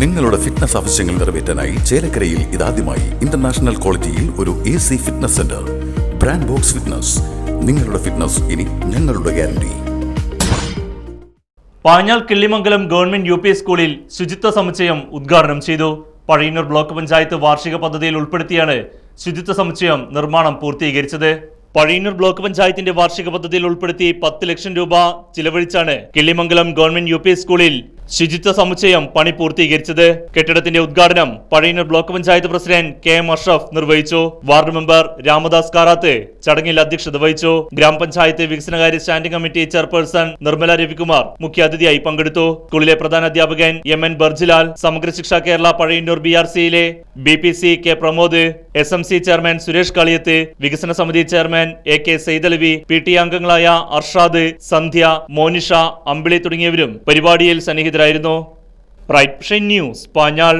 നിങ്ങളുടെ ഫിറ്റ്നസ് ആവശ്യങ്ങൾ നിറവേറ്റാനായി ചേലക്കരയിൽ ഇതാദ്യമായി ഇന്റർനാഷണൽ ക്വാളിറ്റിയിൽ ഒരു A C fitness centre brand box fitness നിങ്ങളുടെ ഫിറ്റ്നസ് ഇനി ഞങ്ങളുടെ guarantee Panjal Killimangalam government U സ്കൂളിൽ ശുചിത്വ സമുച്ചയം ഉദ്ഘാടനം ചെയ്തു. പഴയന്നൂർ ബ്ലോക്ക് പഞ്ചായത്ത് വാർഷിക പദ്ധതിയിൽ ഉൾപ്പെടുത്തിയാണ് ശുചിത്വ സമുച്ചയം നിർമ്മാണം പൂർത്തീകരിച്ചത്. പഴയന്നൂർ ബ്ലോക്ക് പഞ്ചായത്തിന്റെ വാർഷിക പദ്ധതിയിൽ ഉൾപ്പെടുത്തി പത്ത് ലക്ഷം രൂപ ചിലവഴിച്ചാണ് കിള്ളിമംഗലം ഗവൺമെന്റ് യു സ്കൂളിൽ ശുചിത്വ സമുച്ചയം പണി പൂർത്തീകരിച്ചത് കെട്ടിടത്തിന്റെ ഉദ്ഘാടനം Pazhayannur block panchayat president K M Ashraf നിർവഹിച്ചു. വാർഡ് മെമ്പർ രാമദാസ് കാറാത്ത് ചടങ്ങിൽ അധ്യക്ഷത വഹിച്ചു. ഗ്രാമപഞ്ചായത്ത് വികസനകാര്യ standing committee chairperson Nirmala Ravikumar മുഖ്യാതിഥിയായി പങ്കെടുത്തു. സ്കൂളിലെ പ്രധാന അധ്യാപകൻ M N Barjilal Samagra Shiksha Kerala Pazhayannur B R സിയിലെ B P C K Pramod S M C chairman Suresh Kaliyath വികസന സമിതി chairman A K Saithalavi P T അംഗങ്ങളായ അർഷാദ് സന്ധ്യ മോനിഷ അമ്പിളി തുടങ്ങിയവരും പരിപാടിയിൽ സന്നിഹിതരായിരുന്നു റൈറ്റ് ന്യൂസ് പാഞ്ഞാൾ.